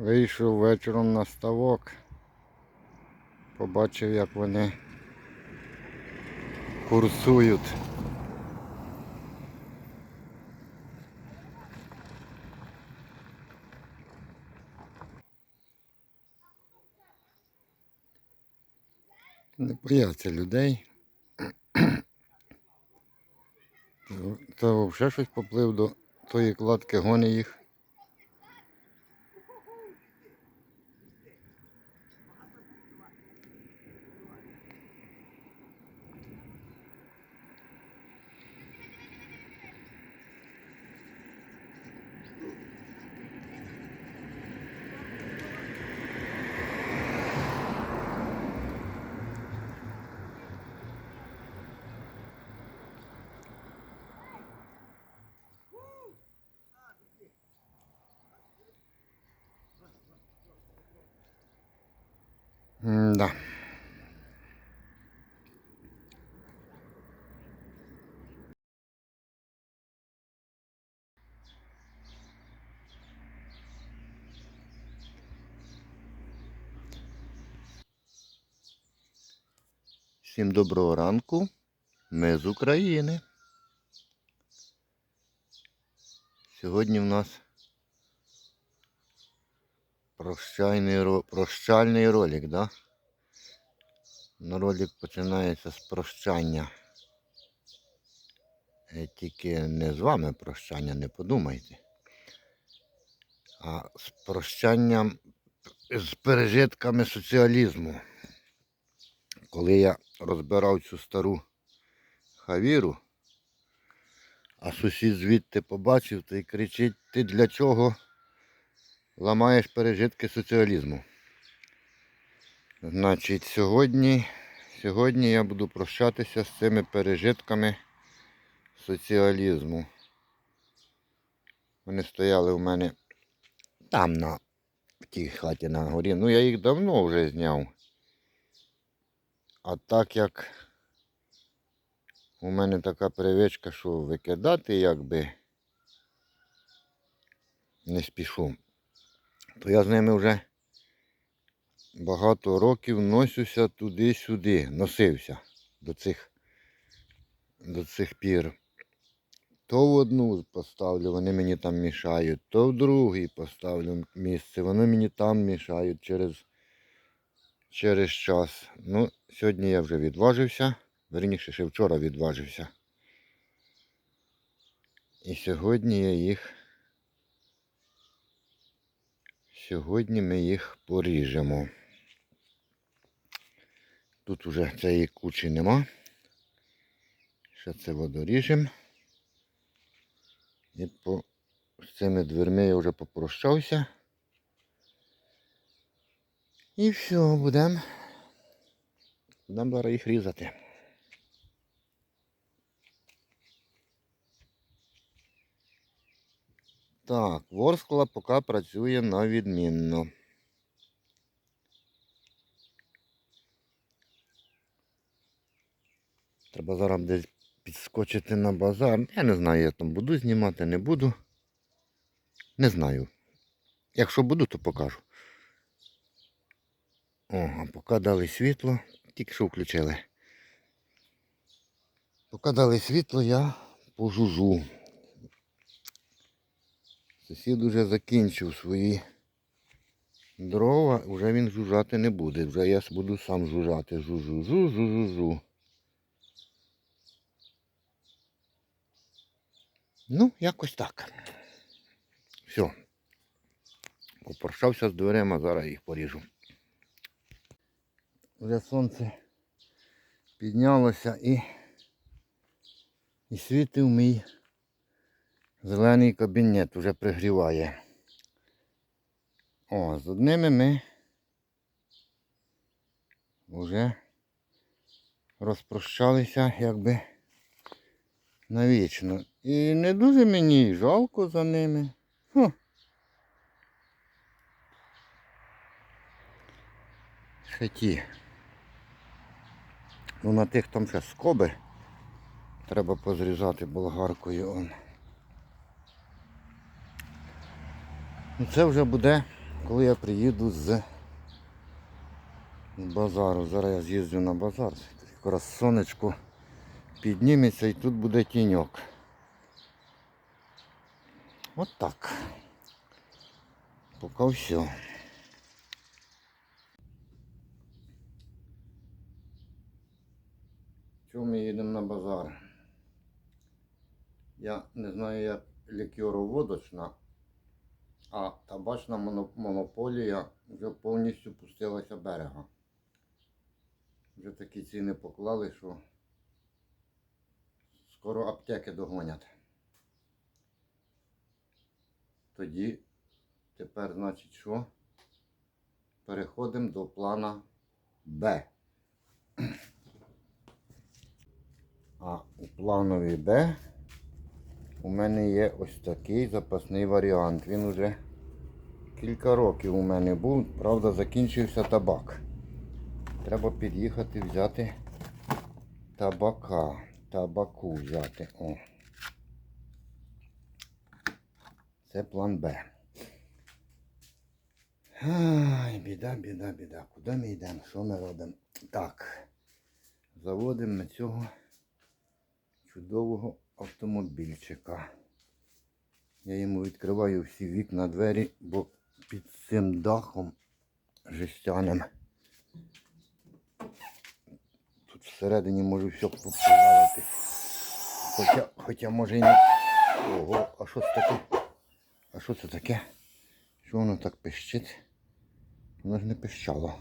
Вийшов вечором на ставок. Побачив, як вони курсують. Не бояться людей. Та взагалі щось поплив до тої кладки, гони їх. Да. Всім доброго ранку. Ми з України. Сьогодні в нас прощальний, прощальний ролик, да? Ну, ролик починається з прощання. Е, Тільки не з вами прощання, не подумайте. А з прощанням з пережитками соціалізму. Коли я розбирав цю стару хавіру, а сусід звідти побачив та й кричить, ти для чого ламаєш пережитки соціалізму? Значить, сьогодні, сьогодні я буду прощатися з цими пережитками соціалізму. Вони стояли у мене там на в тій хаті на горі. Ну я їх давно вже зняв. А так як у мене така привичка, що викидати якби не спішу, то я з ними вже багато років носюся туди-сюди, носився до цих, до цих пір. То в одну поставлю, вони мені там мішають, то в другий поставлю місце, вони мені там мішають через, через час. Ну, сьогодні я вже відважився, верніше ще вчора відважився. І сьогодні я їх. Сьогодні ми їх поріжемо. Тут уже цієї кучі нема. Ще це водоріжемо. І по з цими дверми я вже попрощався. І все, будемо. Будемо зараз їх різати. Так, ворскла поки працює на відмінно. Треба зараз десь підскочити на базар. Я не знаю, я там буду знімати, не буду. Не знаю. Якщо буду, то покажу. О, поки дали світло, тільки що включили. Поки дали світло, я пожужу. Сусід уже закінчив свої дрова, вже він жужжати не буде. Вже я буду сам жужжати. Жужу, жу, жу, жу, жу. Ну, якось так. Все. Попрощався з дверима, зараз їх поріжу. Вже сонце піднялося і, і світив мій зелений кабінет, вже пригріває. О, з одними ми вже розпрощалися якби навічно. І не дуже мені жалко за ними. Фу. Ще ті. Ну на тих там ще скоби треба позрізати болгаркою. Он. Ну це вже буде коли я приїду з базару. Зараз я з'їздю на базар. Якраз сонечко підніметься і тут буде тіньок. От так. Поки все. Чому ми їдемо на базар? Я не знаю, як лікероводочна, а табачна моно- монополія вже повністю пустилася берега. Вже такі ціни поклали, що скоро аптеки догонять. Тоді тепер, значить, що? Переходимо до плана Б. А у планові Б у мене є ось такий запасний варіант. Він уже кілька років у мене був, правда, закінчився табак. Треба під'їхати взяти табака. Табаку взяти. О. Це план Б. Ай, біда, біда, біда. Куди ми йдемо? Що ми робимо? Так. Заводимо ми цього чудового автомобільчика. Я йому відкриваю всі вікна двері, бо під цим дахом жестяним. Тут всередині можу все поплавити. Хоча, хоча може і не. Ого, а що це таке? А що це таке? Що воно так пищить? Воно ж не пищало.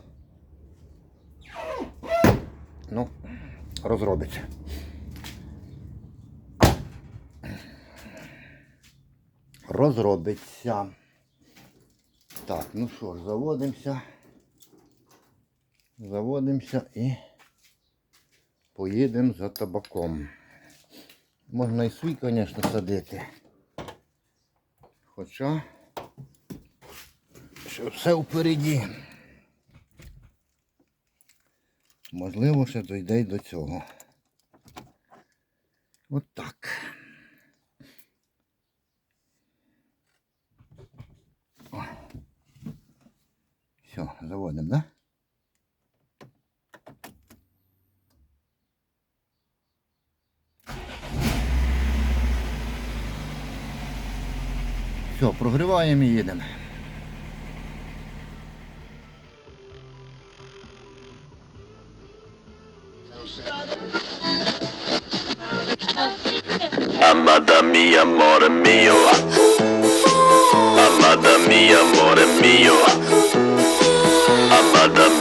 Ну, розробиться. Розробиться. Так, ну що ж, заводимося. Заводимося і поїдемо за табаком. Можна і свій, звісно, садити. Хоча що все впереді. Можливо, ще дойде й до цього. От так. О. Да? Все, прогріваємо і їдемо.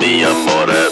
minha morena.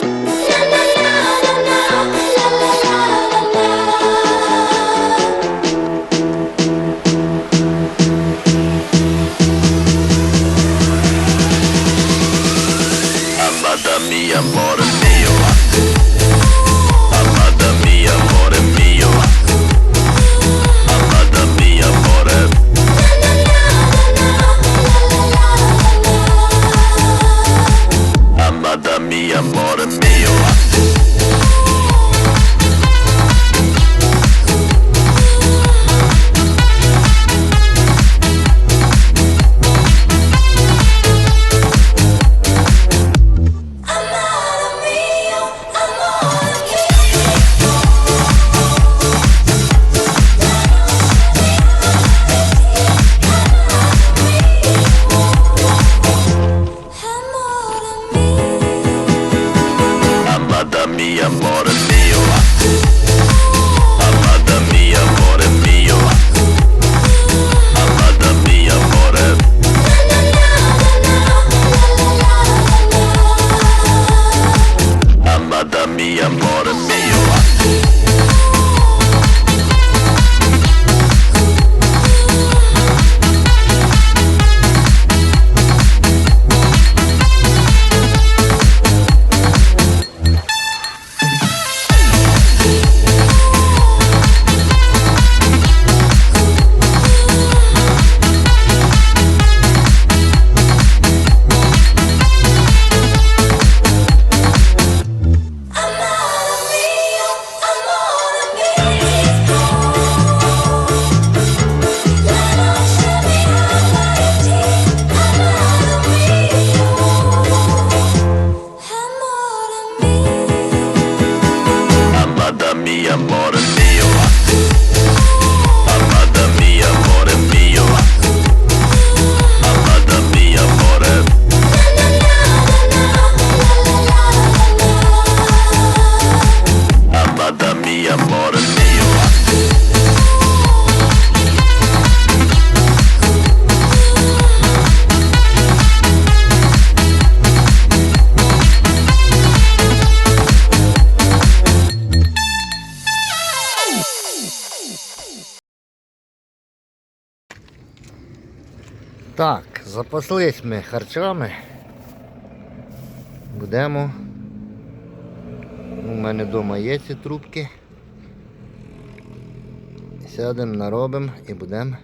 Так, запаслись ми харчами. Будемо. У мене вдома є ці трубки. Сядемо, наробимо і будемо.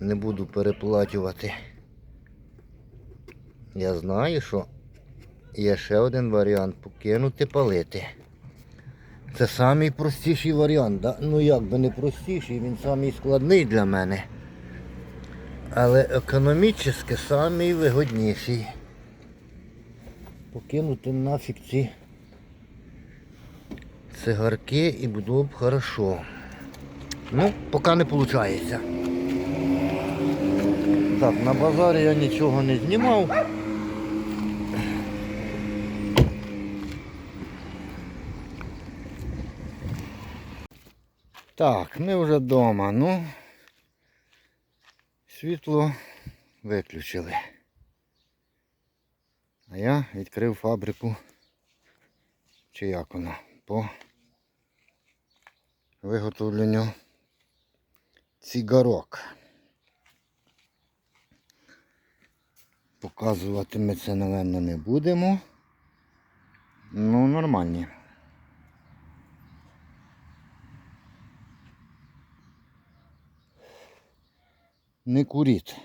Не буду переплачувати. Я знаю, що є ще один варіант покинути палити. Це самий простіший варіант. Да? Ну як би не простіший, він самий для мене. Але економічно самий вигодніший. Покинути нафіг ці цигарки і було б хорошо. Ну, поки не виходить. Так, на базарі я нічого не знімав. Так, ми вже вдома. Ну, світло виключили. А я відкрив фабрику, чи як вона, по виготовленню цигарок. Показувати ми це, напевно, не будемо. Ну, нормальні. Не куріть.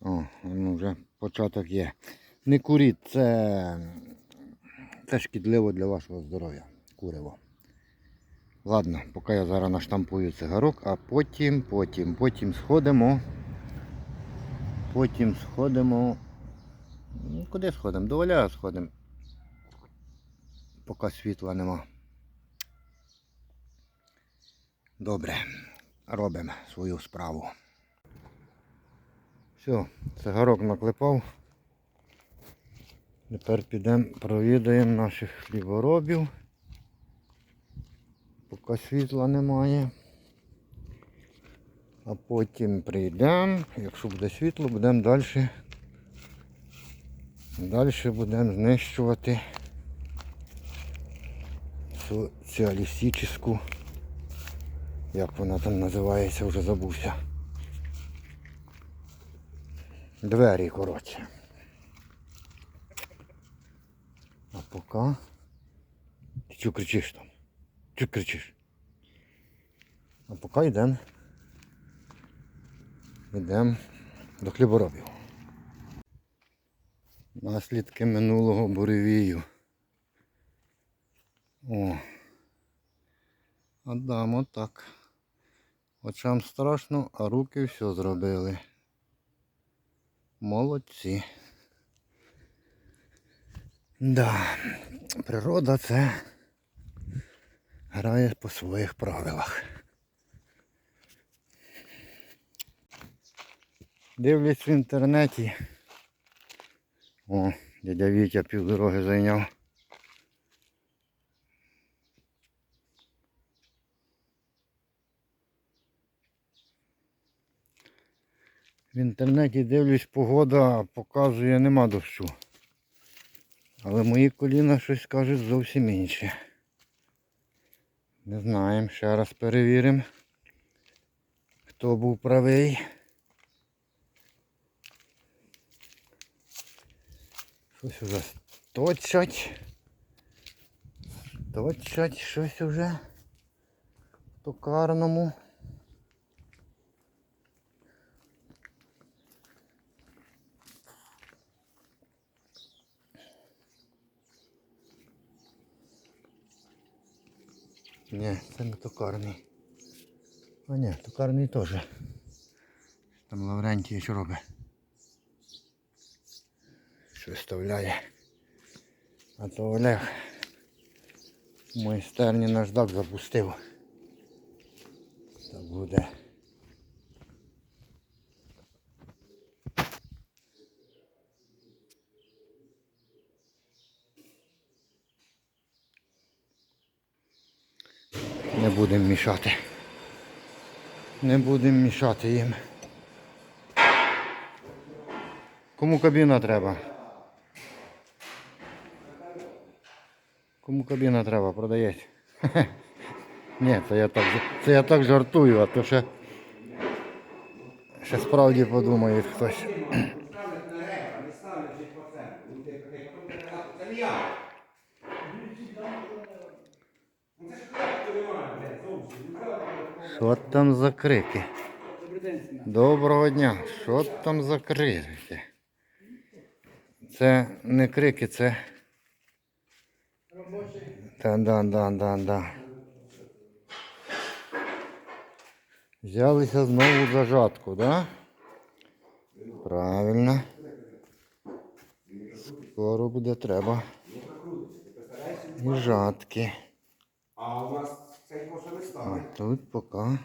О, ну вже початок є. Не куріть, це, це шкідливо для вашого здоров'я. Куриво. Ладно, поки я зараз наштампую цигарок, а потім, потім, потім сходимо. Потім сходимо. Ну, Куди сходимо? До Оля сходимо. Поки світла нема. Добре, робимо свою справу. Все, цигарок наклепав. Тепер підемо провідаємо наших хліборобів. Поки світла немає. А потім прийдемо, якщо буде світло, будемо далі. Далі будемо знищувати соціалістичну, як вона там називається, вже забувся. Двері, коротше. А поки... Ти чого кричиш там? Чого кричиш? А поки йдемо. Йдемо до хліборобів. Наслідки минулого буревію. О. Отдам отак. Очам страшно, а руки все зробили. Молодці. Да, природа це грає по своїх правилах. Дивлюсь в інтернеті. О, дядя Вітя півдороги зайняв. В інтернеті дивлюсь, погода показує нема дощу. Але мої коліна щось кажуть зовсім інше. Не знаємо, ще раз перевіримо, хто був правий. Щось уже точать. Точать щось уже в токарному. Ні, це не токарний. А ні, токарний теж. Там Лаврентій що робить? Що вставляє. А то Олег В майстерні наждак запустив. Це буде. Не будемо мішати. Не будемо мішати їм. Кому кабіна треба? Кому кабіна треба, продається. Ні, це я так, це я так жартую, а то ще, ще справді подумає хтось. Що там за? Доброго дня. Що там за крики? Це не крики, це. Та да, да, да, да. Взялися знову за жатку, да? Правильно. Скоро буде треба. І жатки. А у нас не А тут поки.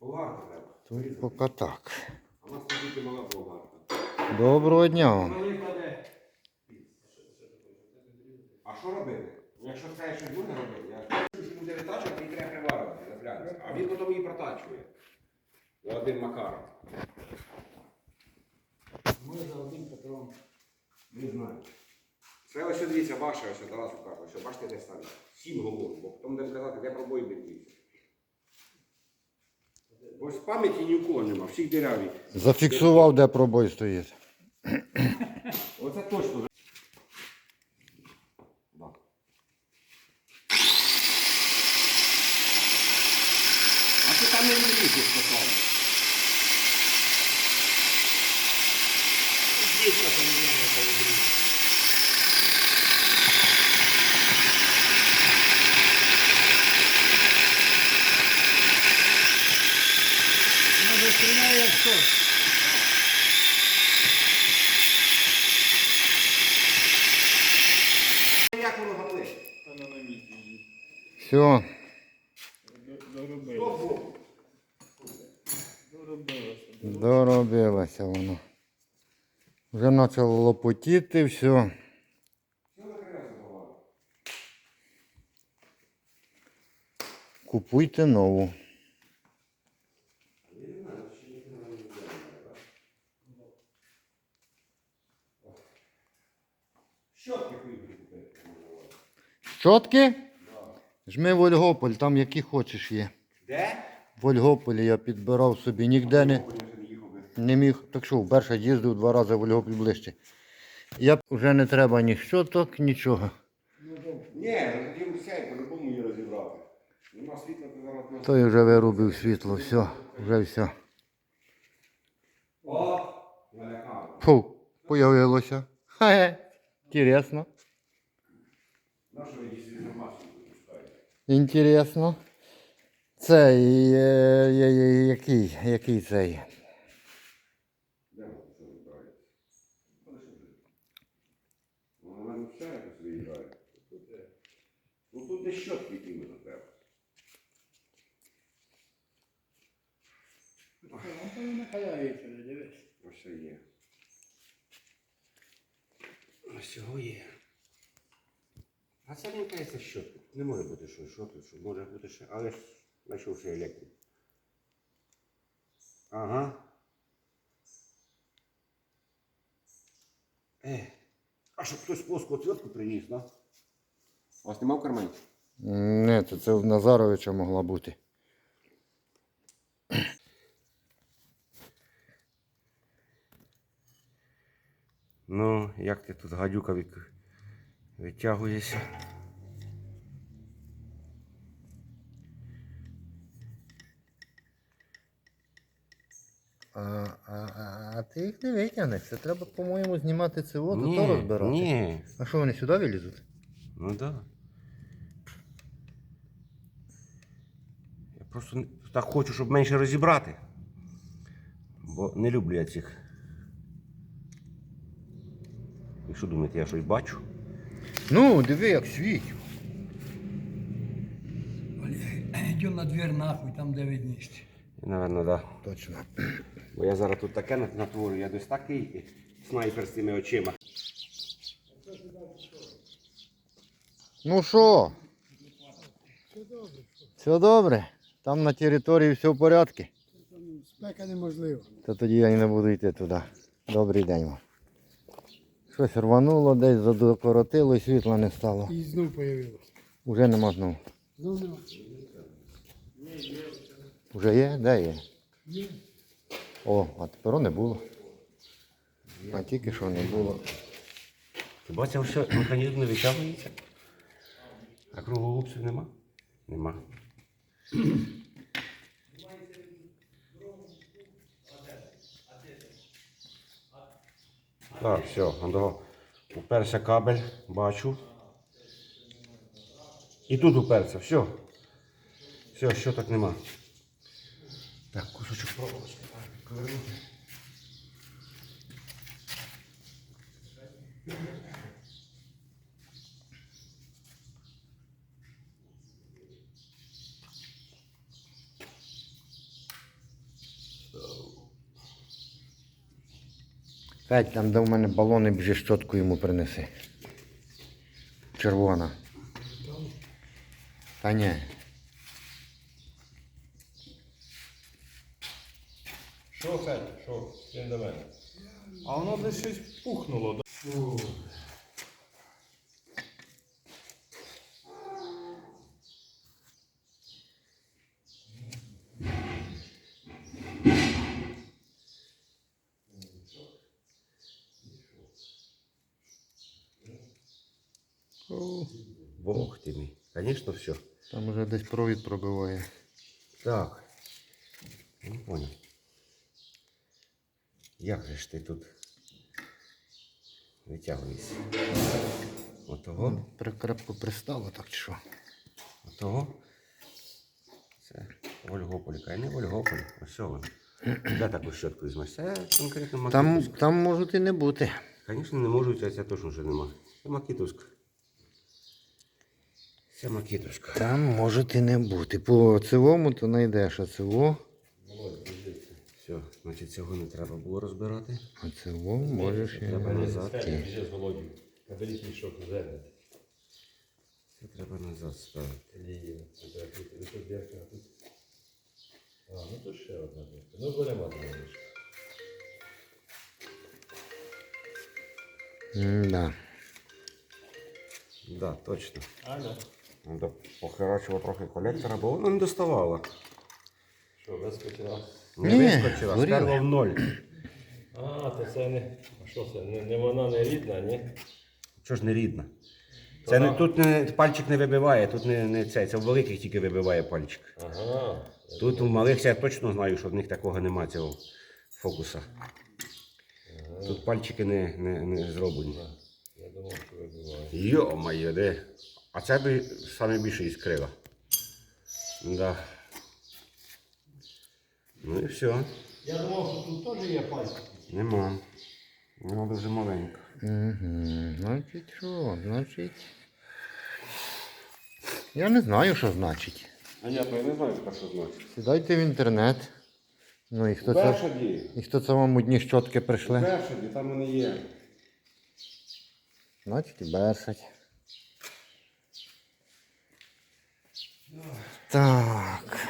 Болгарка треба. Тут поки так. А у нас тут тільки мала болгарка. Доброго дня вам. А що робити? Якщо скажеш, що буде робити, я скажу, що буде витачувати, і треба приварювати. А він потім її протачує. За один макаром. Ми за один патрон. Не знаю. Це ось дивіться, ваше ось Тарасу каже, що бачите, де стане. Сім говорю, бо потім будемо казати, де пробої дивіться. Ось пам'яті ні у кого нема, всіх дереві. Зафіксував, де пробой стоїть. Оце точно. Да. А ти там не влізеш попало. Може стріляє як що? Як воно горить? Все. Доробилося воно. Вже почало лопотіти, все. Купуйте нову. Щотки? Жми в Ольгополь, там які хочеш є. Де? В Ольгополі я підбирав собі, ніде не, не міг. Так що, вперше їздив два рази в Ольгополь ближче. Я вже не треба ні щоток, нічого. Ні, ну тоді сяй, по-любому її розібрати. Нема світла, то зараз не... Той вже вирубив світло, все, вже все. О! Фу, появилося. Хе, інтересно. Інтересно. Цей, е, є- є- який, який цей? Ну, тут де щотки іменно треба. Он не хаяється, дивись. Ось є. Ось цього є. А це мені кажеться щотки. Не може бути що щотки, що може бути ще. Але ж знайшовши електрик. Ага. Е, а щоб хтось плоску отвертку приніс, да? У вас нема в кармані? Не, це, це в Назаровича могла бути. Ну, як ти тут гадюка від... витягуєшся? А, а, а, а ти їх не витягнеш. Це треба, по-моєму, знімати це воду, ні, то розбирати. ні. А що вони сюди вилізуть? Ну да. Я просто так хочу, щоб менше розібрати. Бо не люблю я цих. Ви що думаєте, я щось бачу? Ну, диви, як світь. Йдемо на двір нахуй, там де видність. Наверно, так. Да. Точно. Бо я зараз тут таке нат- натворю, я десь такий снайпер з цими очима. Ну що? Все добре. Там на території все в порядку. Спека неможливо. Та тоді я і не буду йти туди. Добрий день вам. Щось рвануло, десь задокоротило і світла не стало. І знов появилось. Уже нема знову. Знов нема. Уже є? Де є? Є. О, а тепер не було. А тільки що не було. Ти бачив, що механізм не витягується? А кругогубців нема? Нема. Так, все. Уперся кабель, бачу. І тут уперся, все. Все, що так нема. Так, кусочок проволочки. повернути. П'ять, там де в мене балони біжи щотку йому принеси. Червона. Та ні. Що, Федь, що? Він до мене. А воно десь щось пухнуло. Бог ти мій. Все. Там уже десь провід пробиває. Так. Не понял. Як же ж ти тут витягуєшся? Отого? Прикрепко пристало так чи що. Отого? Це Ольгополь. А не Ольгополь. Ось він. Де таку щотку візьмеш? Це конкретно Там, Макітовська. там можуть і не бути. Звісно, не можуть, а це точно ще нема. Це Макітовська. Це Макітовська. Там можуть і не бути. По цивому то знайдеш, а циво, Все, значить цього не треба було розбирати. а циво можеш і Треба назад. Ті. Біжи з Володю. Наберіть мішок зерна. Це треба назад ставити. Ліє. Тут тут дірка, а тут. А, ну тут ще одна дірка. Ну беремо одну мішку. М-да. Да, точно. Аля. Треба похерачувати трохи колектора, бо воно не доставало. Що, вискочила? Не Ні, вискочила, горіло. сперла в ноль. А, то це не. А що це? Не, не вона не рідна, ні? Що ж не рідна? Це не, тут не, пальчик не вибиває, тут не, не це, це в великих тільки вибиває пальчик. Ага. Тут у малих я точно знаю, що в них такого немає цього фокуса. Тут пальчики не, не, не зроблені. Я думав, що вибиває. Йо-моє, де. А це би саме більше іскрило. Да. Ну і все. Я думав, що тут теж є пальці. Нема. Вона дуже маленька. Угу. Значить що? Значить. Я не знаю, що значить. А я не знаю, що значить. Сідайте в інтернет. Ну і хто це, Бершаді. і хто це вам одні щотки прийшли? Бершаді, там вони є. Значить бершать. Так.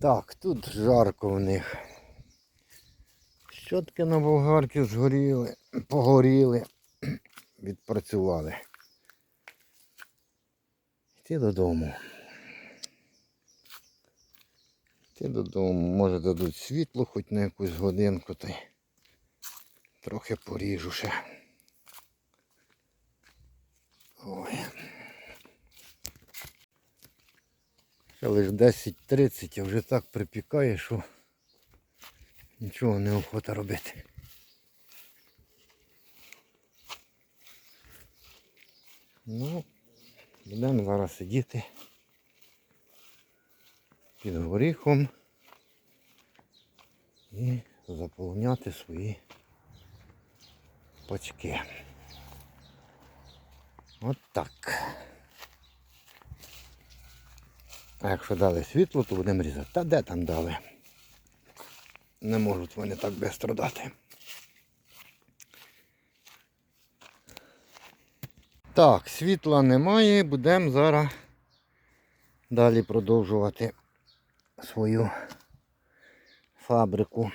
Так, тут жарко в них. Щотки на болгарки згоріли, погоріли, відпрацювали. Йти додому. Йти додому. Може дадуть світло хоч на якусь годинку та й трохи поріжу ще. Ой. Ще лише 10.30, а вже так припікає, що нічого не охота робити. Ну, будемо зараз сидіти під горіхом і заповняти свої пачки. От так. А якщо дали світло, то будемо різати. Та де там дали? Не можуть вони так швидко дати. Так, світла немає, будемо зараз далі продовжувати свою фабрику.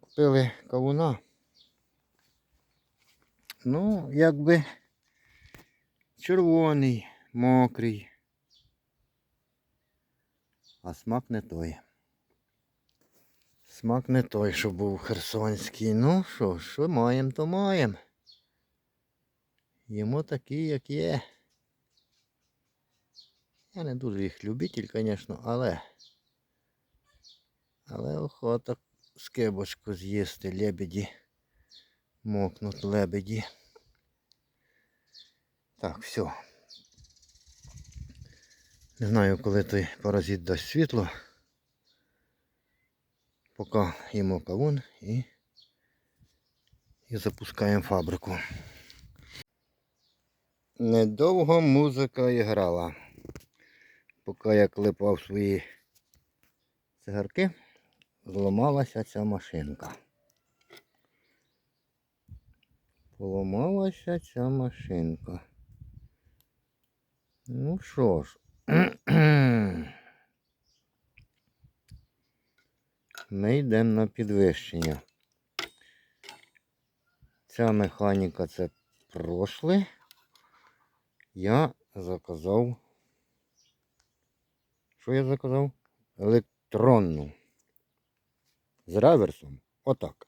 Купили кавуна. Ну, якби червоний, мокрий. А смак не той. Смак не той, що був херсонський. Ну що, що маємо, то маємо. Їмо такі, як є. Я не дуже їх любитель, звісно, але. Але охота скибочку з'їсти, лебеді. Мокнуть лебеді. Так, все. Не знаю, коли той паразит дасть світло. Поки їмо кавун і, і запускаємо фабрику. Недовго музика і грала. Поки я клепав свої цигарки, зламалася ця машинка. Поламалася ця машинка. Ну що ж. Ми йдемо на підвищення. Ця механіка це прошле. Я заказав. Що я заказав? Електронну. З реверсом. Отак.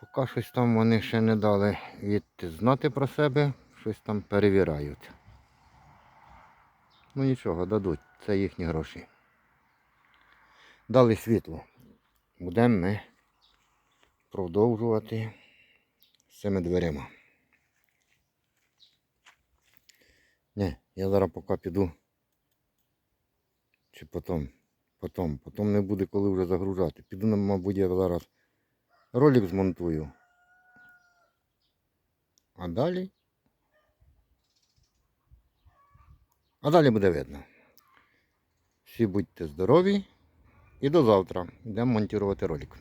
Поки щось там вони ще не дали від знати про себе, щось там перевіряють. Ну нічого, дадуть, це їхні гроші. Дали світло. Будемо ми продовжувати з цими дверима. Ні, я зараз поки піду. Чи потім. Потім. Потім не буде коли вже загружати. Піду, мабуть, я зараз ролик змонтую. А далі. А далі буде видно. Всі будьте здорові і до завтра. Йдемо монтувати ролик.